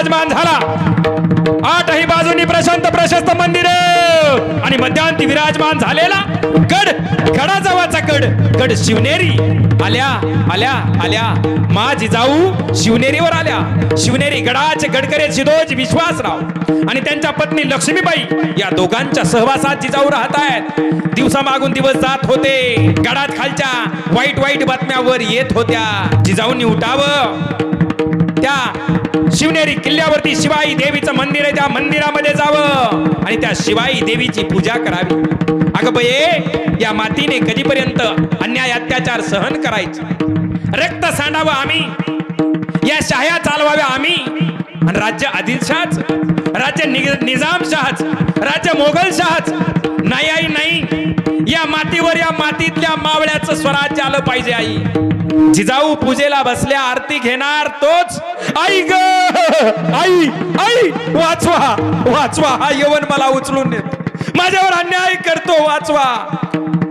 विराजमान झाला. आठही बाजूनी प्रशांत प्रशस्त मंदिर. आणि मध्यांती विराजमान झालेला गड गडाचा गड गड शिवनेरी. आल्या आल्या आल्या. माझी जाऊ शिवनेरीवर आल्या. शिवनेरी गडाचे गडकरे शिदोज विश्वासराव. आणि त्यांच्या पत्नी लक्ष्मीबाई या दोघांच्या सहवासात जिजाऊ राहत आहेत. दिवसा मागून दिवस जात होते. गडात खालच्या वाईट वाईट बातम्यावर येत होत्या. जिजाऊंनी उठावं. त्या शिवनेरी किल्ल्यावरती शिवाई देवीचं मंदिर आहे त्या मंदिरामध्ये जावं. आणि त्या शिवाई देवीची पूजा करावी. अगं बये या मातीने कधीपर्यंत अन्याय अत्याचार सहन करायचे? रक्त सांडावं आम्ही. या शाह्या चालवाव्या आम्ही. आणि राज्य आदिलशाहच राज्य निग- निजामशाहच राज्य मोगलशाहच नाही आई नाही. या मातीवर या मातीतल्या मावळ्याचं स्वराज्य आलं पाहिजे आई. जिजाऊ पूजेला बसल्या आरती घेणार तोच. आई ग! आई आई वाचवा वाचवा हा यवन मला उचलून नेत. माझ्यावर अन्याय करतो वाचवा.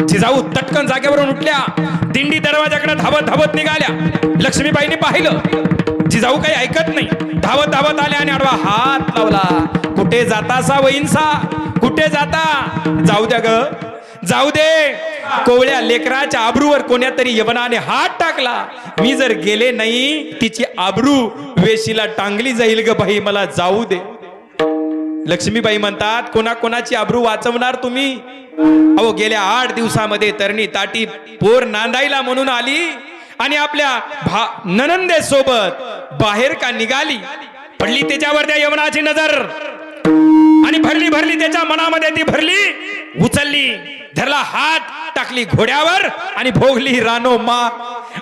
जिजाऊ तटकन जागेवरून उठल्या. दिंडी दरवाजाकडे धावत धावत निघाल्या. लक्ष्मीबाईंनी पाहिलं. जिजाऊ काही ऐकत नाही. धावत धावत आल्या आणि आडवा हात लावला. कुठे जाता सा वैनसा कुठे जाता? जाऊ द्या ग. जाऊ दे. कोवळ्या लेकराच्या आबरूवर कोण्यातरी यवनाने हात टाकला. मी जर गेले नाही तिची आबरू वेशीला टांगली जाईल ग बाई मला जाऊ दे. लक्ष्मीबाई म्हणतात कोणा कोणाची आबरू वाचवणार तुम्ही? अहो गेल्या आठ दिवसामध्ये तरणी ताटी पोर नांदायला म्हणून आली आणि आपल्या भा ननंदे सोबत बाहेर का निघाली? पडली त्याच्यावर त्या यवनाची नजर आणि भरली भरली त्याच्या मनामध्ये ती भरली उचलली. धरला हात टाकली घोड्यावर आणि भोगली रानो मा.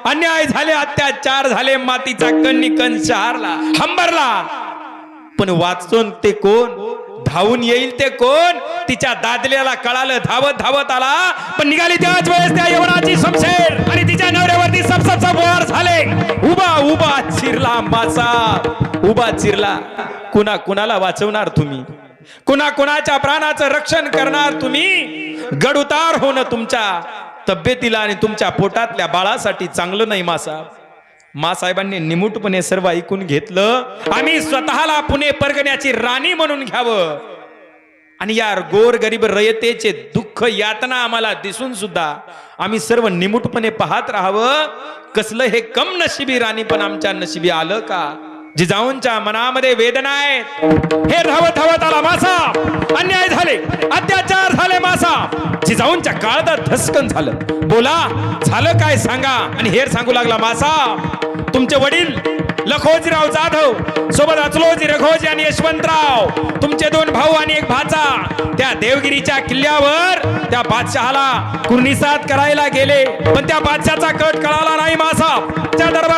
अन्याय झाले अत्याचार झाले मातीचा कन्नी कण शहारला हंबरला. पण वाचून ते कोण? धावून येईल ते कोण? तिच्या दादल्याला कळालं धावत धावत आला. पण निघाली त्याच वेळेस त्या यवनाची समशेर आणि तिच्या नवऱ्यावरती सबसब वार झाले. उभा उभा चिरला मासा. उभा चिरला. कुणा कुणाला वाचवणार तुम्ही? कुणा कुणाच्या प्राणाचं रक्षण करणार तुम्ही? गडउतार होणं तुमच्या तब्येतीला आणि तुमच्या पोटातल्या बाळासाठी चांगलं नाही मासा मासाहेबांनी निमूटपणे सर्व ऐकून घेतलं. आम्ही स्वतःला पुणे परगण्याची राणी म्हणून घ्यावं. आणि या गोर गरीब रयतेचे दुःख यातना आम्हाला दिसून सुद्धा आम्ही सर्व निमूटपणे पाहत राहावं. कसलं हे कम नशिबी राणी पण आमच्या नशिबी आलं का? जिजाऊंच्या मनामध्ये वेदना आहेत. हे धावत धावत आला मासा. अन्याय झाले. अत्याचार झाले मासा. जिजाऊंच्या काळात धसकन झालं. बोला झालं काय सांगा? आणि हेर सांगू लागला मासा. तुमचे वडील लखोजीराव जाधव सोबत अचलोजी रघोजी आणि यशवंतराव तुमचे दोन भाऊ आणि एक भाचा त्या देवगिरीच्या किल्ल्यावर त्या बादशहाला कुर्निसात करायला गेले. पण त्या बादशाचा कट कळाला नाही मासा. त्या दरबार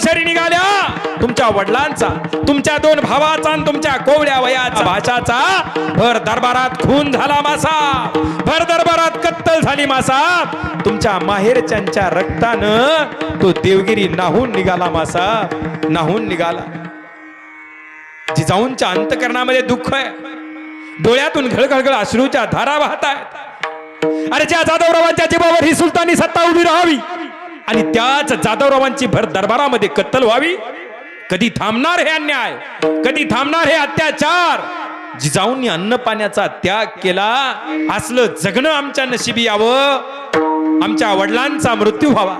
यवनाच्या निघाल्या. तुमच्या वडिलांचा तुमच्या दोन भावाचा आणि तुमच्या कोवळ्या वयाचा भाषाचा भर दरबारात खून झाला मासा. भर दरबारात कत्तल झाली मासा. तुमच्या माहेरच्यांच्या रक्तानं तो देवगिरी नाहून निघाला मासा. नाहून निघाला. जिजाऊंच्या अंतकरणामध्ये दुःख आहे. डोळ्यातून घळघळघळ अश्रूच्या धारा वाहत आहेत अरे ज्या जाधवरावांच्या जीवावर ही सुलतानी सत्ता उभी राहावी आणि त्याच जाधवरावांची भर दरबारामध्ये कत्तल व्हावी? कधी थांबणार हे अन्याय? कधी थांबणार हे अत्याचार? जिजाऊंनी अन्न पाण्याचा त्याग केला. असलं जगणं आमच्या नशिबी यावं. आमच्या वडिलांचा मृत्यू व्हावा.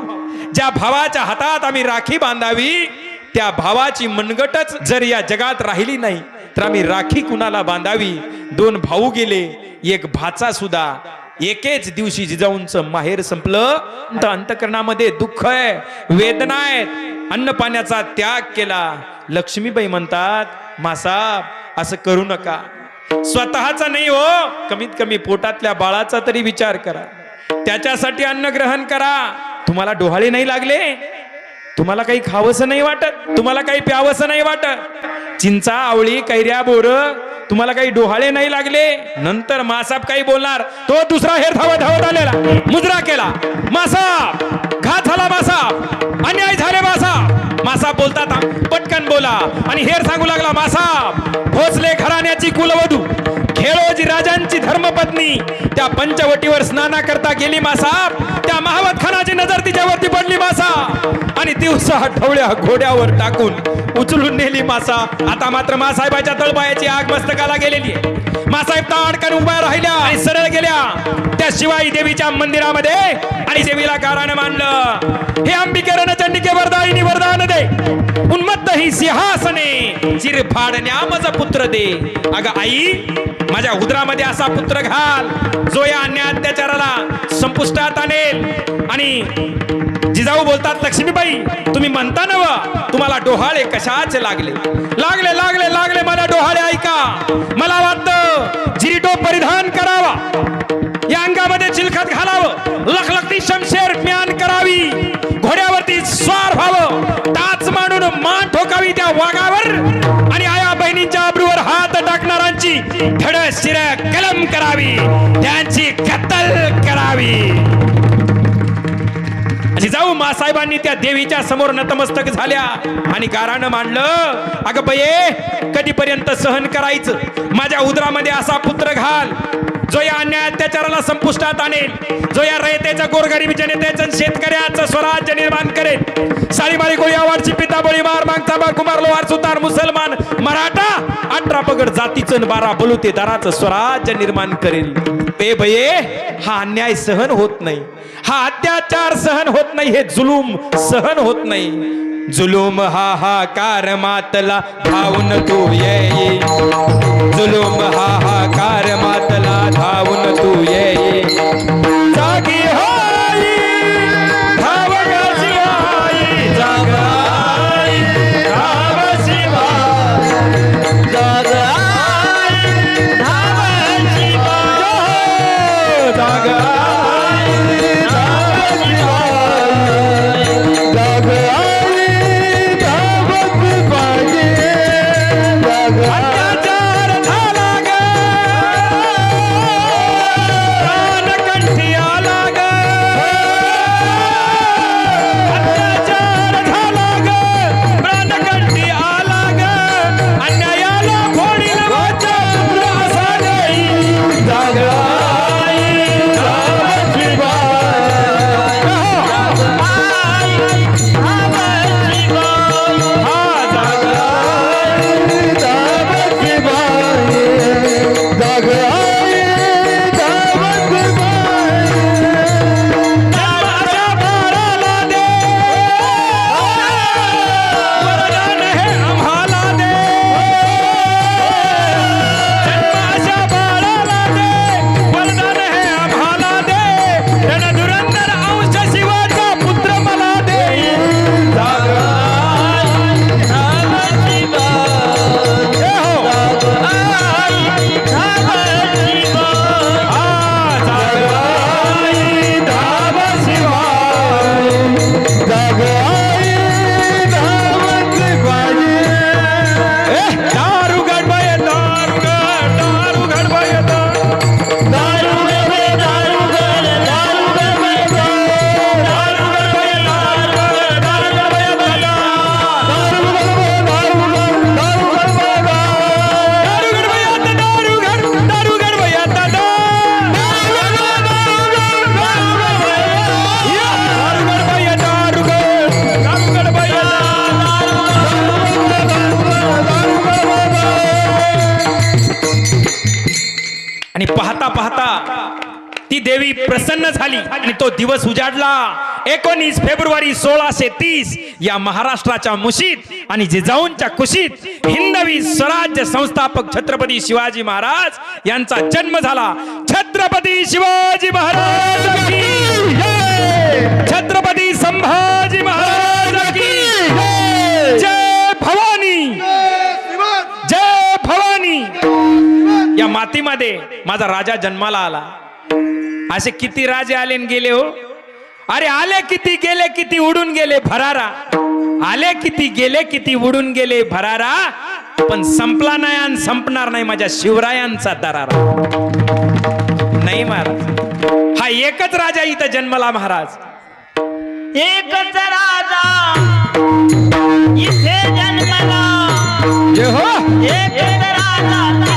ज्या भावाच्या हातात आम्ही राखी बांधावी त्या भावाची मनगटच जर या जगात राहिली नाही तर आम्ही राखी कुणाला बांधावी? दोन भाऊ गेले एक भाचा सुद्धा. एकेच दिवशी जिजाऊंचं माहेर संपलं. तर अंतकरणामध्ये दुःख आहे वेदना आहेत. अन्न पाण्याचा त्याग केला. लक्ष्मीबाई म्हणतात मासाब असं करू नका. स्वतःचा नाही हो कमीत कमी पोटातल्या बाळाचा तरी विचार करा. त्याच्यासाठी अन्न ग्रहण करा. तुम्हाला डोहाळे नाही लागले? तुम्हाला काही खावंसं नाही वाटत? तुम्हाला काही प्यावंसं नाही वाटत? चिंचा आवळी कैऱ्या बोर तुम्हाला काही डोहाळे नाही लागले? नंतर मासाब काही बोलणार? तो दुसरा हेर धावत धावत आलेला. मुजरा केला. मासाब घात झाला मासाब अन्याय झाले मासाब मासाब बोलतात पटकन बोला. आणि हेर सांगू लागला मासाब भोसले घराण्याची कुलवधू. खेळोजी राजांची धर्मपत्नी. त्या पंचवटीवर स्नाना करता गेली मासाब त्या महावत खानाची नजर तिच्यावरती पडली मासा दिवसा ढवळ्या घोड्यावर टाकून उचलून नेली मासा. आता मात्र मासाहेबाच्या तळपायाची आग मस्तकाला गेलेली आहे. मासाहेब ताडकन उभ्या राहिल्या आणि सरळ गेल्या. त्या शिवाई देवीच्या मंदिरामध्ये आणि देवीला गारानं मानलं. हे अंबिकेरण चंडिके वरदायिनी वरदान दे. उन्मत्त ही सिंहासने चिर फाडण्या पुत्र दे. अगं आई माझ्या उदरामध्ये असा पुत्र घाल जो या अन्य अत्याचाराला संपुष्टात आणेल आणि जिजाऊ बोलतात लक्ष्मीबाई तुम्ही म्हणता नव तुम्हाला डोहाळे कशाचे लागले? लागले लागले लागले मला डोहाळे ऐका. मला वाटतं जिरिटो परिधान करावा. या अंगामध्ये चिलखत घालावं. लखलखती शमशेर म्यान करावी. घोड्यावरती स्वार व्हावं. टाच मांडून मान ठोकावी त्या वाघावर. आणि आया बहिणींच्या अब्रूवर हात टाकणारांची धड शिर कलम करावी. त्यांची बाळासाहेबांनी त्या देवीच्या समोर नतमस्तक झाल्या. आणि गारानं मांडलं अगं बये कधीपर्यंत सहन करायचं? माझ्या उदरामध्ये असा पुत्र घाल. जो या अन्याय अत्याचाराला संपुष्टात आणेल जो या रयतेच्या गोरगरीब जनतेचं शेतकऱ्याचं स्वराज्य निर्माण करेल. साळीमारी कोळी आवाडची पिता बळी मार मागचा कुमार लोहार सुतार मुसलमान मराठा अठरा पगड जातीचं बारा बलुते दाराचं स्वराज्य निर्माण करेल. पे भये हा अन्याय सहन होत नाही. हा अत्याचार सहन होत नाही हे जुलूम सहन होत नाही. जुलूम हा हा कार मातला धावून तू ये ये. जुलूम हाहाकार मातला धावून तू ये. जागी हो. ती देवी प्रसन्न झाली आणि तो दिवस उजाडला. एकोणीस फेब्रुवारी सोळाशे तीस या महाराष्ट्राच्या मुशीत आणि जिजाऊंच्या कुशीत हिंदवी स्वराज्य संस्थापक छत्रपती शिवाजी महाराज यांचा जन्म झाला. छत्रपती शिवाजी महाराज छत्रपती संभाजी महाराज जय भवानी! जय भवानी! या मातीमध्ये माझा राजा जन्माला आला. असे किती राजे आले गेले हो? अरे आले किती गेले किती उडून गेले भरारा आले किती गेले किती उडून गेले भरारा पण संपला नाही आणि संपणार नाही माझ्या शिवरायांचा दरारा. नाही महाराज. हा एकच राजा इथं जन्मला महाराज. एकच राजा इथे जन्मला. हो. एकच राजा